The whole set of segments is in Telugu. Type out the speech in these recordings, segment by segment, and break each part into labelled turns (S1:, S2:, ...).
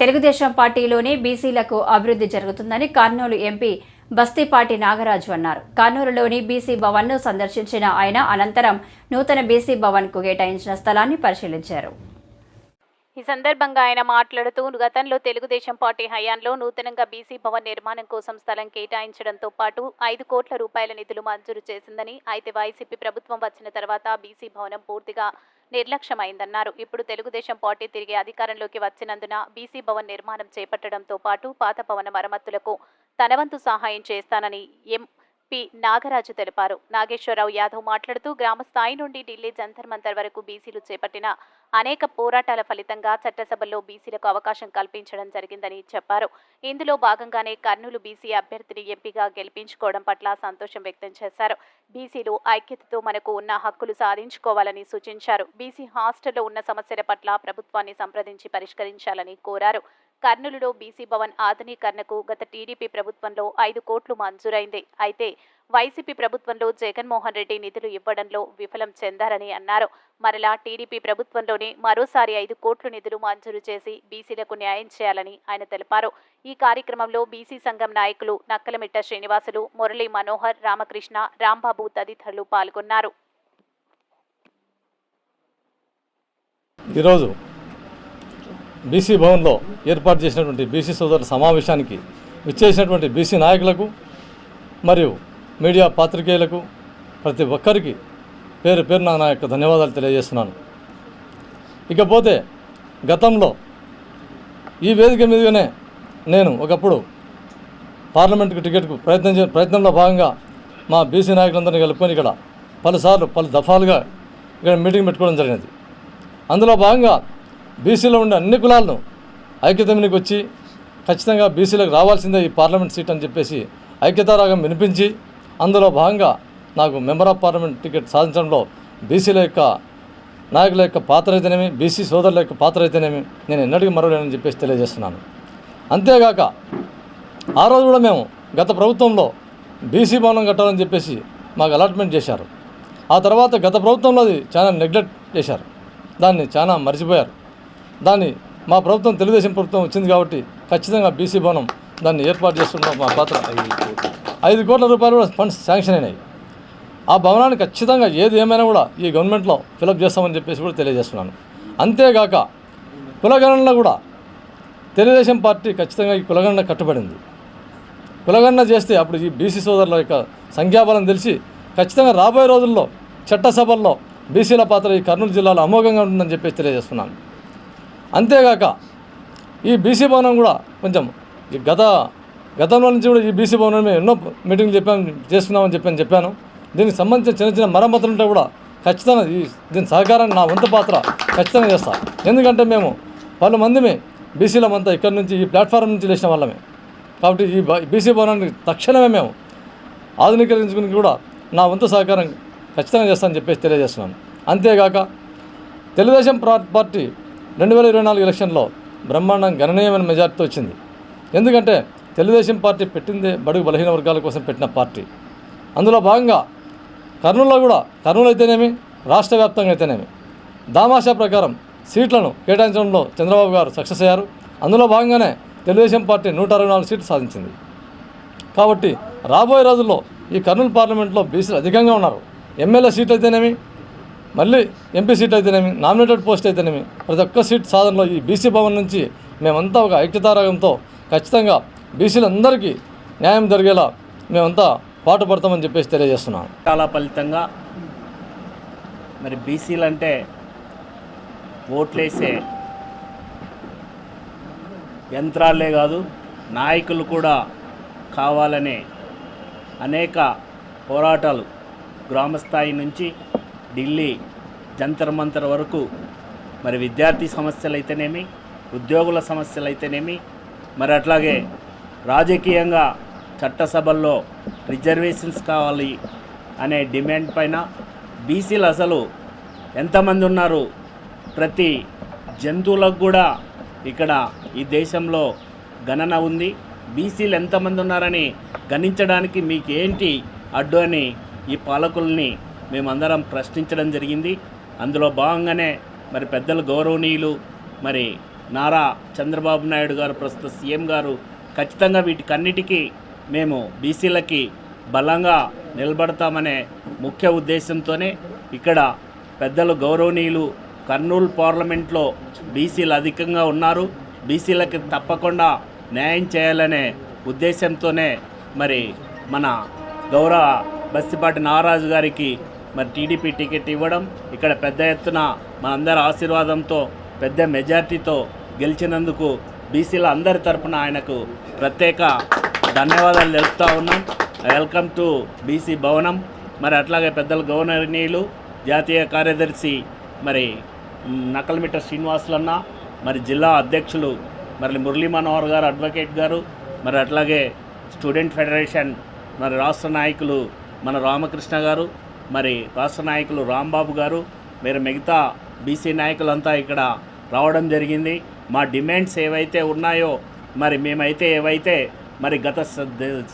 S1: తెలుగుదేశం పార్టీలోనే బీసీలకు అభివృద్ధి జరుగుతుందని కర్నూలు ఎంపీ బస్తీపాటి నాగరాజు అన్నారు. కర్నూలులోని బీసీ భవన్ను సందర్శించిన ఆయన అనంతరం నూతన బీసీ భవన్కు కేటాయించిన స్థలాన్ని పరిశీలించారు.
S2: ఈ సందర్భంగా ఆయన మాట్లాడుతూ గతంలో తెలుగుదేశం పార్టీ హయాంలో నూతనంగా బీసీ భవన్ నిర్మాణం కోసం స్థలం కేటాయించడంతో పాటు ఐదు కోట్ల రూపాయల నిధులు మంజూరు చేసిందని అయితే వైసీపీ ప్రభుత్వం వచ్చిన తర్వాత బీసీ భవనం పూర్తిగా నిర్లక్ష్యమైందన్నారు. ఇప్పుడు తెలుగుదేశం పార్టీ తిరిగి అధికారంలోకి వచ్చినందున బీసీ భవన్ నిర్మాణం చేపట్టడంతో పాటు పాత భవన మరమ్మతులకు తనవంతు సహాయం చేస్తానని ఎం. పి. నాగరాజు తెలిపారు. నాగేశ్వరరావు యాదవ్ మాట్లాడుతూ గ్రామ స్థాయి నుండి ఢిల్లీ జంతర్ మంతర్ వరకు బీసీలు చేపట్టిన అనేక పోరాటాల ఫలితంగా చట్టసభల్లో బీసీలకు అవకాశం కల్పించడం జరిగిందని చెప్పారు. ఇందులో భాగంగానే కర్నూలు బీసీ అభ్యర్థిని ఎంపీగా గెలిపించుకోవడం పట్ల సంతోషం వ్యక్తం చేశారు. బీసీలు ఐక్యతతో మనకు ఉన్న హక్కులు సాధించుకోవాలని సూచించారు. బీసీ హాస్టల్లో ఉన్న సమస్యల పట్ల ప్రభుత్వాన్ని సంప్రదించి పరిష్కరించాలని కోరారు. కర్నూలులో బీసీ భవన్ ఆధునీకరణకు గత టీడీపీ ప్రభుత్వంలో ఐదు కోట్లు మంజూరైంది. అయితే వైసీపీ ప్రభుత్వంలో జగన్మోహన్ రెడ్డి నిధులు ఇవ్వడంలో విఫలం చెందారని అన్నారు. మరలా టీడీపీ ప్రభుత్వంలోనే మరోసారి ఐదు కోట్లు నిధులు మంజూరు చేసి బీసీలకు న్యాయం చేయాలని ఆయన తెలిపారు. ఈ కార్యక్రమంలో బీసీ సంఘం నాయకులు నక్కలమిట్ట శ్రీనివాసులు మురళీ మనోహర్ రామకృష్ణ రాంబాబు తదితరులు పాల్గొన్నారు.
S3: ఈరోజు బీసీ భవన్లో ఏర్పాటు చేసినటువంటి బీసీ సోదరుల సమావేశానికి విచ్చేసినటువంటి బీసీ నాయకులకు మరియు మీడియా పాత్రికేయులకు ప్రతి ఒక్కరికి పేరు పేరు నా యొక్క ధన్యవాదాలు తెలియజేస్తున్నాను. ఇకపోతే గతంలో ఈ వేదిక మీదుగానే నేను ఒకప్పుడు పార్లమెంట్కి టికెట్కు ప్రయత్నించే ప్రయత్నంలో భాగంగా మా బీసీ నాయకులందరినీ కలుపుకొని ఇక్కడ పలుసార్లు పలు దఫాలుగా ఇక్కడ మీటింగ్ పెట్టుకోవడం జరిగినది. అందులో భాగంగా బీసీలో ఉండే అన్ని కులాలను ఐక్యతమినికి వచ్చి ఖచ్చితంగా బీసీలకు రావాల్సిందే ఈ పార్లమెంట్ సీట్ అని చెప్పేసి ఐక్యతారాగం వినిపించి అందులో భాగంగా నాకు మెంబర్ ఆఫ్ పార్లమెంట్ టికెట్ సాధించడంలో బీసీల యొక్క నాయకుల యొక్క పాత్ర అయితేనేమి బీసీ సోదరుల యొక్క పాత్ర అయితేనేమి నేను ఎన్నటికీ మరవలేనని చెప్పేసి తెలియజేస్తున్నాను. అంతేగాక ఆ రోజు కూడా మేము గత ప్రభుత్వంలో బీసీ భవనం కట్టాలని చెప్పేసి మాకు అలాట్మెంట్ చేశారు. ఆ తర్వాత గత ప్రభుత్వంలో అది చాలా నెగ్లెక్ట్ చేశారు. దాన్ని చాలా మర్చిపోయారు. దాన్ని మా ప్రభుత్వం తెలుగుదేశం ప్రభుత్వం వచ్చింది కాబట్టి ఖచ్చితంగా బీసీ భవనం దాన్ని ఏర్పాటు చేస్తున్నాం మా పాత్ర. ఐదు కోట్ల. రూపాయలు కూడా ఫండ్స్ శాంక్షన్ అయినాయి. ఆ భవనాన్ని ఖచ్చితంగా ఏది ఏమైనా కూడా ఈ గవర్నమెంట్లో ఫిలప్ చేస్తామని చెప్పేసి కూడా తెలియజేస్తున్నాను. అంతేగాక కులగణనలో కూడా తెలుగుదేశం పార్టీ ఖచ్చితంగా ఈ కులగణన కట్టుబడింది. కులగణన చేస్తే అప్పుడు ఈ బీసీ సోదరుల యొక్క సంఖ్యాబలం తెలిసి ఖచ్చితంగా రాబోయే రోజుల్లో చట్టసభల్లో బీసీల పాత్ర ఈ కర్నూలు జిల్లాలో అమోఘంగా ఉంటుందని చెప్పేసి తెలియజేస్తున్నాను. అంతేగాక ఈ బీసీ భవనం కూడా కొంచెం ఈ గత గతంలో నుంచి కూడా ఈ బీసీ భవనం మేము ఎన్నో మీటింగ్లు చెప్పాము చేస్తున్నామని చెప్పని చెప్పాను. దీనికి సంబంధించిన చిన్న చిన్న మరమ్మతులు ఉంటే కూడా ఖచ్చితంగా ఈ దీని సహకారాన్ని నా వంతు పాత్ర ఖచ్చితంగా చేస్తా. ఎందుకంటే మేము పలు మందిమే బీసీలమంతా ఇక్కడ నుంచి ఈ ప్లాట్ఫారం నుంచి లేచిన వాళ్ళమే. కాబట్టి ఈ బీసీ భవనాన్ని తక్షణమే మేము ఆధునీకరించుకుని కూడా నా వంతు సహకారం ఖచ్చితంగా చేస్తానని చెప్పేసి తెలియజేస్తున్నాను. అంతేగాక తెలుగుదేశం పార్టీ రెండు వేల ఇరవై నాలుగు ఎలక్షన్లో బ్రహ్మాండం గణనీయమైన మెజార్టీతో వచ్చింది. ఎందుకంటే తెలుగుదేశం పార్టీ పెట్టిందే బడుగు బలహీన వర్గాల కోసం పెట్టిన పార్టీ. అందులో భాగంగా కర్నూలులో కూడా కర్నూలు అయితేనేమి రాష్ట్ర వ్యాప్తంగా అయితేనేమి. దామాషా ప్రకారం సీట్లను కేటాయించడంలో చంద్రబాబు గారు సక్సెస్ అయ్యారు. అందులో భాగంగానే తెలుగుదేశం పార్టీ నూట అరవై నాలుగు సీట్లు సాధించింది. కాబట్టి రాబోయే రోజుల్లో ఈ కర్నూలు పార్లమెంట్లో బీసీలు అధికంగా ఉన్నారు. ఎమ్మెల్యే సీట్ అయితేనేమి మళ్ళీ ఎంపీ సీట్ అయితేనేమి నామినేటెడ్ పోస్ట్ అయితేనేమి ప్రతి ఒక్క సీట్ సాధనలో ఈ బీసీ భవన్ నుంచి మేమంతా ఒక ఐక్యతారాగంతో ఖచ్చితంగా బీసీలందరికీ న్యాయం జరిగేలా మేమంతా పాటుపడతామని చెప్పేసి తెలియజేస్తున్నాను
S4: చాలా ఫలితంగా మరి బీసీలంటే ఓట్లేసే యంత్రాలే కాదు నాయకులు కూడా కావాలనే అనేక పోరాటాలు గ్రామస్థాయి నుంచి ఢిల్లీ జంతర్ మంతర్ వరకు మరి విద్యార్థి సమస్యలు అయితేనేమి ఉద్యోగుల సమస్యలు అయితేనేమి మరి అట్లాగే రాజకీయంగా చట్టసభల్లో రిజర్వేషన్స్ కావాలి అనే డిమాండ్ పైన బీసీలు అసలు ఎంతమంది ఉన్నారు? ప్రతి జంతువులకు కూడా ఇక్కడ ఈ దేశంలో గణన ఉంది. బీసీలు ఎంతమంది ఉన్నారని గణించడానికి మీకు ఏంటి అడ్డు అని ఈ పాలకుల్ని మేమందరం ప్రశ్నించడం జరిగింది. అందులో భాగంగానే మరి పెద్దలు గౌరవనీయులు మరి నారా చంద్రబాబు నాయుడు గారు ప్రస్తుత సీఎం గారు ఖచ్చితంగా వీటికన్నిటికీ మేము బీసీలకి బలంగా నిలబడతామనే ముఖ్య ఉద్దేశంతోనే ఇక్కడ పెద్దలు గౌరవనీయులు కర్నూలు పార్లమెంట్లో బీసీలు అధికంగా ఉన్నారు. బీసీలకి తప్పకుండా న్యాయం చేయాలనే ఉద్దేశంతోనే మరి మన గౌరవ బస్తిపాటి నారాజు గారికి మరి టీడీపీ టికెట్ ఇవ్వడం ఇక్కడ పెద్ద ఎత్తున మనందరి ఆశీర్వాదంతో పెద్ద మెజార్టీతో గెలిచినందుకు బీసీల అందరి తరపున ఆయనకు ప్రత్యేక ధన్యవాదాలు తెలుపుతూ ఉన్నాం. వెల్కమ్ టు బీసీ భవనం. మరి అట్లాగే పెద్దలు గవర్నర్నీయులు జాతీయ కార్యదర్శి మరి మ్, శ్రీనివాసులన్న మరి జిల్లా అధ్యక్షులు మరి మురళీ మనోహర్ గారు అడ్వకేట్ గారు మరి అట్లాగే స్టూడెంట్ ఫెడరేషన్ మరి రాష్ట్ర నాయకులు మన రామకృష్ణ గారు మరి రాష్ట్ర నాయకులు రాంబాబు గారు మీరు మిగతా బీసీ నాయకులంతా ఇక్కడ రావడం జరిగింది. మా డిమాండ్స్ ఏవైతే ఉన్నాయో మరి మేమైతే ఏవైతే మరి గత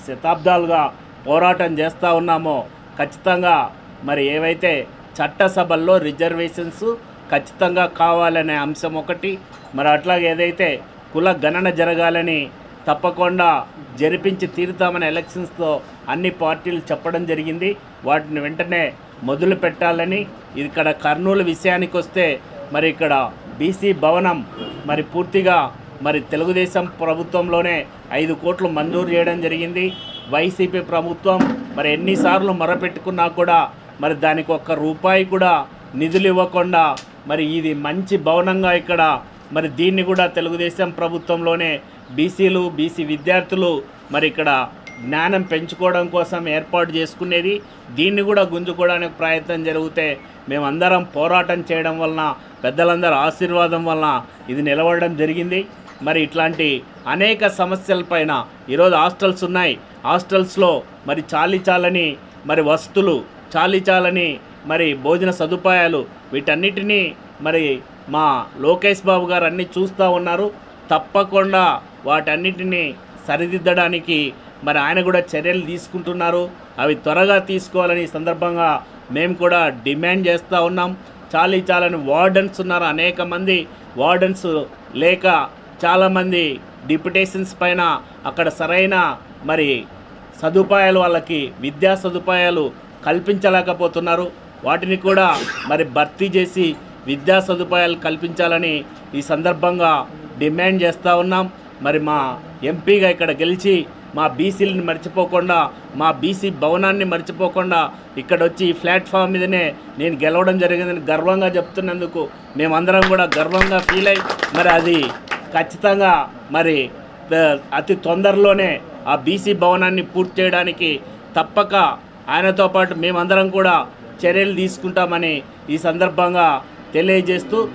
S4: శతాబ్దాలుగా పోరాటం చేస్తూ ఉన్నామో ఖచ్చితంగా మరి ఏవైతే చట్టసభల్లో రిజర్వేషన్స్ ఖచ్చితంగా కావాలనే అంశం ఒకటి మరి అట్లాగే ఏదైతే కుల గణన జరగాలని తప్పకుండా జరిపించి తీరుతామని ఎలక్షన్స్తో అన్ని పార్టీలు చెప్పడం జరిగింది. వాటిని వెంటనే మొదలు పెట్టాలని ఇక్కడ కర్నూలు విషయానికి వస్తే మరి ఇక్కడ బీసీ భవనం మరి పూర్తిగా మరి తెలుగుదేశం ప్రభుత్వంలోనే ఐదు కోట్లు మంజూరు చేయడం జరిగింది. వైసీపీ ప్రభుత్వం మరి ఎన్నిసార్లు మొరపెట్టుకున్నా కూడా మరి దానికి ఒక్క రూపాయి కూడా నిధులు ఇవ్వకుండా మరి ఇది మంచి భవనంగా ఇక్కడ మరి దీన్ని కూడా తెలుగుదేశం ప్రభుత్వంలోనే బీసీలు బీసీ విద్యార్థులు మరి ఇక్కడ జ్ఞానం పెంచుకోవడం కోసం ఏర్పాటు చేసుకునేది. దీన్ని కూడా గుంజుకోవడానికి ప్రయత్నం జరిగితే మేమందరం పోరాటం చేయడం వలన పెద్దలందరూ ఆశీర్వాదం వలన ఇది నిలబడడం జరిగింది. మరి ఇట్లాంటి అనేక సమస్యలపైన ఈరోజు హాస్టల్స్ ఉన్నాయి. హాస్టల్స్లో మరి చాలి చాలని మరి వస్తువులు చాలి చాలని మరి భోజన సదుపాయాలు వీటన్నిటినీ మరి మా లోకేష్ బాబు గారు అన్నీ చూస్తూ ఉన్నారు. తప్పకుండా వాటన్నిటినీ సరిదిద్దడానికి మరి ఆయన కూడా చర్యలు తీసుకుంటున్నారు. అవి త్వరగా తీసుకోవాలని సందర్భంగా మేము కూడా డిమాండ్ చేస్తూ ఉన్నాం. చాలీ చాలని వార్డెన్స్ ఉన్నారు అనేక మంది. వార్డెన్స్ లేక చాలామంది డిప్యుటేషన్స్ పైన అక్కడ సరైన మరి సదుపాయాలు వాళ్ళకి విద్యా సదుపాయాలు కల్పించలేకపోతున్నారు. వాటిని కూడా మరి భర్తీ చేసి విద్యా సదుపాయాలు కల్పించాలని ఈ సందర్భంగా డిమాండ్ చేస్తూ ఉన్నాం. మరి మా ఎంపీగా ఇక్కడ గెలిచి మా బీసీలని మర్చిపోకుండా మా బీసీ భవనాన్ని మర్చిపోకుండా ఇక్కడ వచ్చి ఈ ప్లాట్ఫామ్ మీదనే నేను గెలవడం జరిగిందని గర్వంగా చెప్తున్నందుకు మేమందరం కూడా గర్వంగా ఫీల్ అయ్యి మరి అది ఖచ్చితంగా మరి అతి తొందరలోనే ఆ బీసీ భవనాన్ని పూర్తి చేయడానికి తప్పక ఆయనతో పాటు మేమందరం కూడా చర్యలు తీసుకుంటామని ఈ సందర్భంగా తెలియజేస్తూ